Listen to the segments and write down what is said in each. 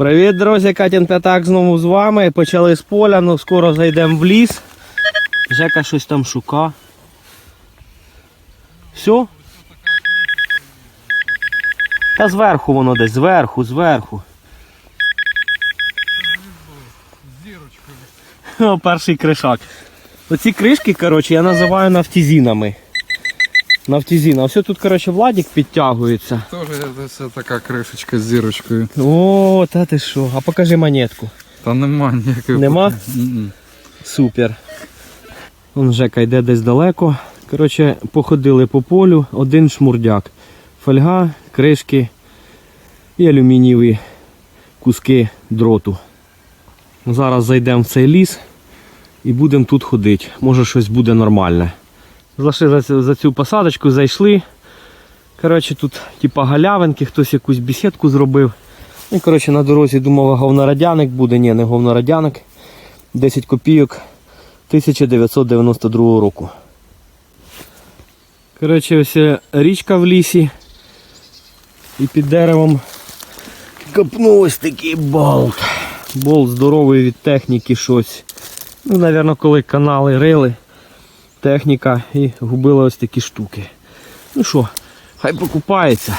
Привіт, друзі, Катін П'ятак знову з вами. Почали з поля, ну скоро зайдемо в ліс. Жека щось там шука. Все? Та зверху воно десь, зверху, зверху. О, перший кришак. Оці кришки, коротше, я називаю нафтізінами. Нафтізіна. Ось тут, коротше, Владик підтягується. Тоже це така кришечка з зірочкою. О, та ти що? А покажи монетку. Та нема ніякої. Нема? М-м. Супер. Вон Жека йде десь далеко. Коротше, походили по полю, один шмурдяк. Фольга, кришки і алюмінієві куски дроту. Зараз зайдемо в цей ліс і будемо тут ходити. Може щось буде нормальне. Зайшли за, цю- посадочку, зайшли. Коротше, тут типа галявинки, хтось якусь бесідку зробив. І коротше, на дорозі думав, говнорадяник буде. Ні, не говнорадяник. 10 копійок 1992 року. Коротше, ось е, річка в лісі. І під деревом копнув ось такий болт. Болт здоровий від техніки щось. Ну, напевно, коли канали рили, техніка і губила ось такі штуки. Ну що, хай покупається.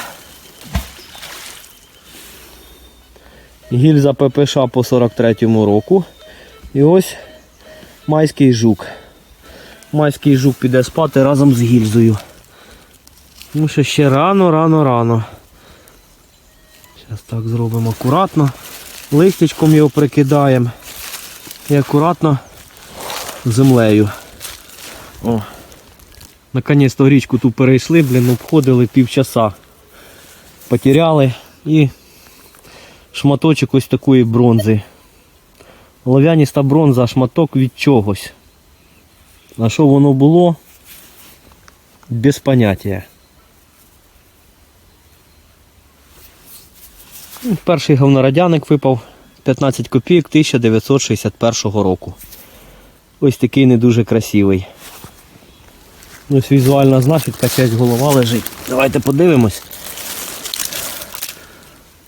Гільза ППШ по 43-му року. І ось майський жук. Майський жук піде спати разом з гільзою. Тому що ще рано, рано, рано. Зараз так зробимо акуратно. Листячком його прикидаємо. І акуратно землею. О. Наконець-то річку ту перейшли, блін, обходили півчаса. Потеряли і шматочок ось такої бронзи. Олов'яніста бронза, шматок від чогось. На що воно було? Без поняття. Ну, Перший говнорадяник випав 15 копійок 1961 року. Ось такий не дуже красивий. Ось візуальна знахідка, честь голова лежить. Давайте подивимось.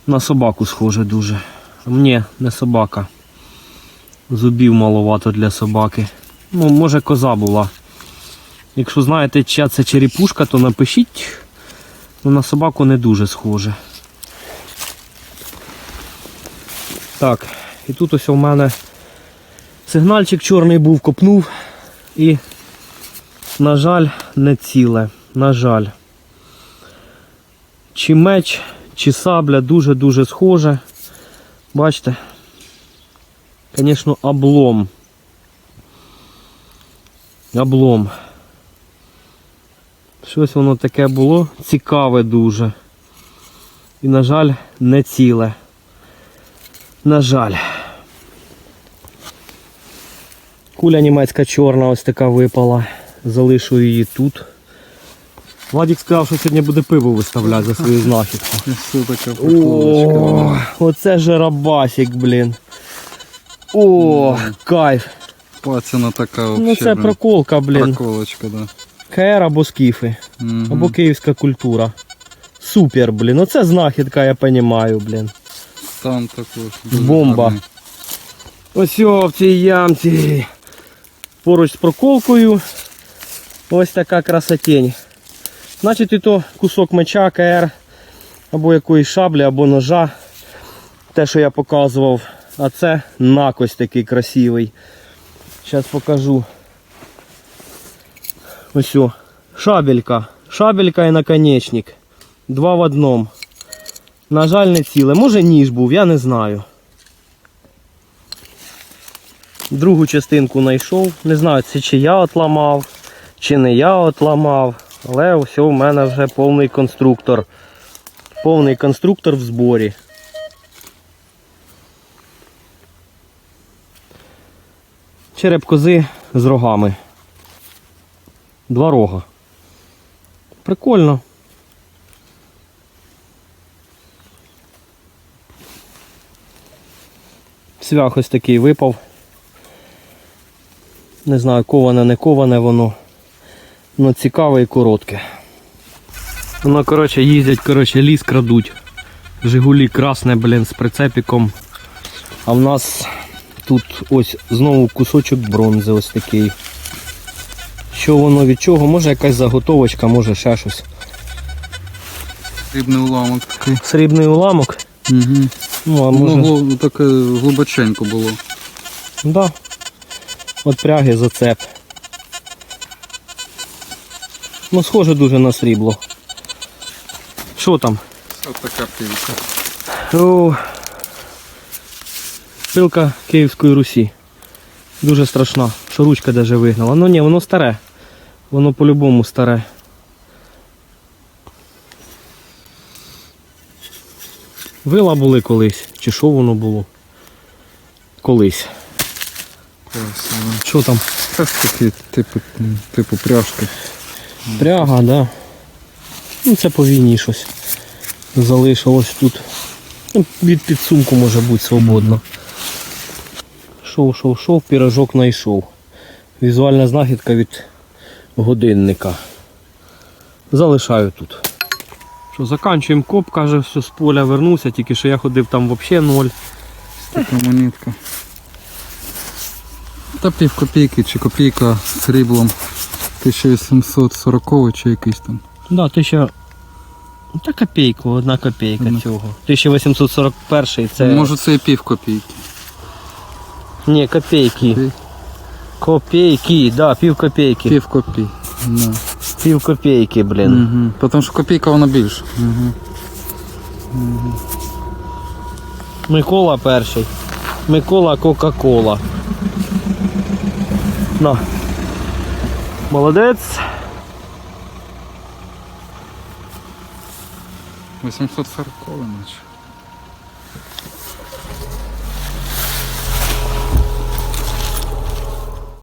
На собаку схоже дуже. Ні, не собака. Зубів маловато для собаки. Ну, може коза була. Якщо знаєте, чия це черепушка, то напишіть. Ну, на собаку не дуже схоже. Так, і тут ось у мене сигнальчик чорний був, копнув і, на жаль, не ціле. На жаль. Чи меч, чи сабля дуже-дуже схоже. Бачите? Звісно, облом. Облом. Щось воно таке було цікаве дуже. І, на жаль, не ціле. На жаль. Куля німецька чорна ось така випала. Залишу її тут. Владик сказав, що сьогодні буде пиво виставляти за свою знахідку. О, оце жарабасик, блін. О, кайф. Пацана така Ну це проколка, блін. Проколочка, да. КР або скіфи, або київська культура. Супер, блін. Оце знахідка, я розумію, блін. Там також. Бомба. гарний. Ось о, в цій ямці. Поруч з проколкою. Ось така красотень. Значить, і то кусок меча, КР, або якоїсь шаблі, або ножа. Те, що я показував. А це накось такий красивий. Зараз покажу. Ось о. Шабелька. Шабелька і наконечник. Два в одному. На жаль, не ціле. Може ніж був, я не знаю. Другу частинку знайшов. Не знаю, це чи я отламав, чи не я отламав. Але все, у мене вже повний конструктор. Повний конструктор в зборі. Череп кози з рогами. Два рога. Прикольно. Свях ось такий випав. Не знаю, коване, не коване воно. Ну цікаве і коротке. Воно, коротше, їздять, коротше, ліс крадуть. Жигулі красне, блін, з прицепіком. А в нас тут ось знову кусочок бронзи ось такий. Що воно від чого? Може якась заготовочка, може ще щось. Рибний уламок такий. Срібний уламок. Угу. Ну, а Може... може. Ну, таке глибоченько було. Да. От пряги зацеп. Ну, схоже дуже на срібло. Що там? Ось така півка. О, пилка Київської Русі. Дуже страшна, що ручка даже вигнала. Ну ні, воно старе. Воно по-любому старе. Вила були колись, чи що воно було? Колись. Що там? Це такі типу, типу пряжки. Пряга, да. Ну це по війні щось. Залишилось тут. Ну, від підсумку може бути свободно. Шов, шов, шов, пірожок знайшов. Візуальна знахідка від годинника. Залишаю тут. Що, заканчуємо коп, каже, все з поля вернувся, тільки що я ходив там взагалі ноль. Така монетка. Та пів копійки чи копійка з сріблом 1840 чи якийсь там. Да, тисяча. Ну, Та копійку, одна копійка Одна. цього. 1841 це. Може це і пів копійки. Ні, копійки. Копейки, да, пів копейки. Пів копій. Да. Пів копейки, блін. Угу. Тому що копійка вона більша. Угу. Микола перший. Микола Кока-Кола. На. Молодець. 840 наче.